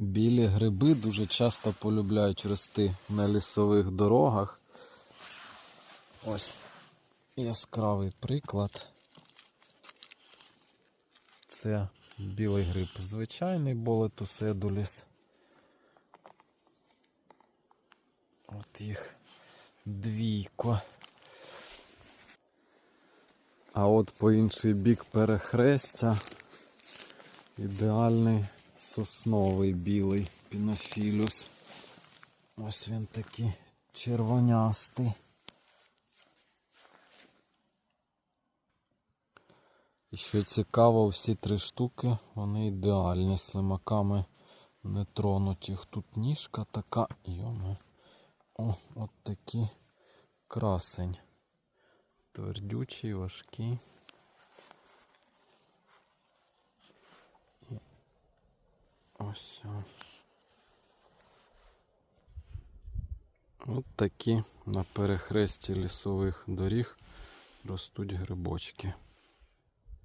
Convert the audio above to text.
Білі гриби дуже часто полюбляють рости на лісових дорогах. Ось яскравий приклад. Це білий гриб. Звичайний болетус едуліс. От їх двійко. А от по інший бік перехрестя ідеальний сосновий білий пінофілюс. Ось він такий червонястий. І що цікаво, всі три штуки, вони ідеальні слимаками не тронуть їх. Тут ніжка така, йомо. О, от такий красень. Твердючий, важкий. Ось. От такі на перехресті лісових доріг ростуть грибочки.